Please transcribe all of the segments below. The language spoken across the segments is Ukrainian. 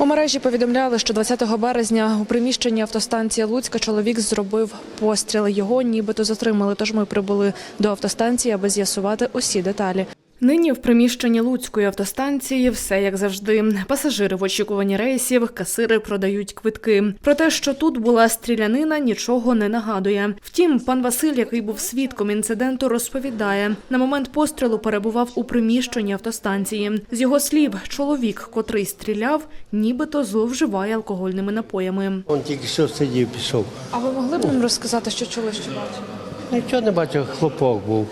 У мережі повідомляли, що 20 березня у приміщенні автостанції Луцька чоловік зробив постріл. Його нібито затримали. Тож ми прибули до автостанції, аби з'ясувати усі деталі. Нині в приміщенні Луцької автостанції все як завжди. Пасажири в очікуванні рейсів, касири продають квитки. Про те, що тут була стрілянина, нічого не нагадує. Втім, пан Василь, який був свідком інциденту, розповідає, на момент пострілу перебував у приміщенні автостанції. З його слів, чоловік, котрий стріляв, нібито зловживає алкогольними напоями. Он тільки що сидів, пішов. А ви могли б нам розказати, що чули, що бачили? Нічого не бачив, хлопок був.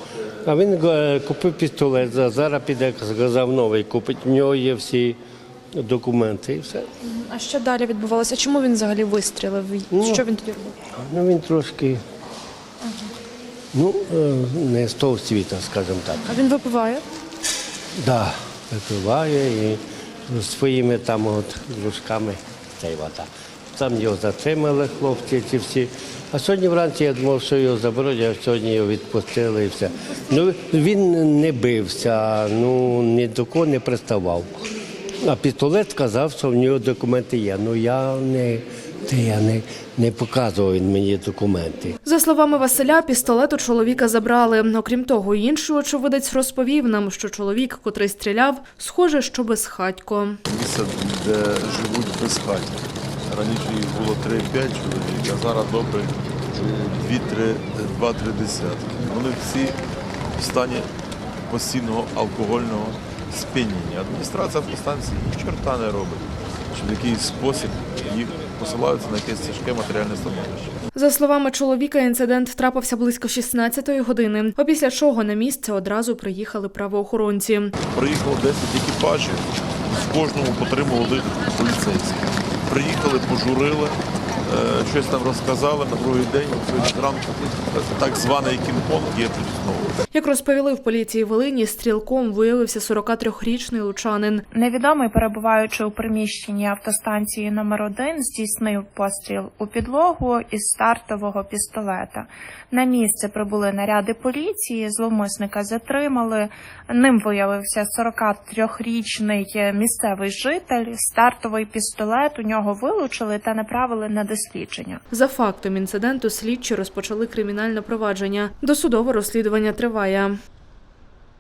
А він е, купив пістолет, за- зараз піде, сказав, новий купить. В нього є всі документи і все. А що далі відбувалося? Чому він взагалі вистрілив? Що він тоді робив? Ну він трошки, ну, е, не з того світа, скажімо так. А він випиває? Да, випиває і своїми там от дружками цей вода. Там його затримали хлопці ці всі. А сьогодні вранці я думав, що його заберуть, а сьогодні його відпустили і все. Ну він не бився, ну ні до кого не приставав. А пістолет сказав, що в нього документи є. Ну я не, те я не, не показував він мені документи. За словами Василя, пістолет у чоловіка забрали. Окрім того, інший очевидець розповів нам, що чоловік, котрий стріляв, схоже, що безхатько. місце, де живуть без хаті. Раніше їх було 3-5 чоловік, а зараз добре 2-3 десятки. Вони всі в стані постійного алкогольного сп'яніння. Адміністрація автостанції ні чорта не робить, що в якийсь спосіб їх посилаються на якесь тяжке матеріальне становище. За словами чоловіка, інцидент трапився близько 16-ї години. Опісля чого на місце одразу приїхали правоохоронці. Приїхало 10 екіпажів, в кожному потримували поліцейські. Приїхали, пожурили, щось там розказали на другий день, сьогодні зранку так званий кінг-понг є тут знову. Як розповіли в поліції Волині, стрілком виявився 43-річний лучанин. Невідомий, перебуваючи у приміщенні автостанції номер 1 здійснив постріл у підлогу із стартового пістолета. На місце прибули наряди поліції, зловмисника затримали. Ним виявився 43-річний місцевий житель. Стартовий пістолет у нього вилучили та направили на дослідження. За фактом інциденту слідчі розпочали кримінальне провадження. Досудове розслідування триває.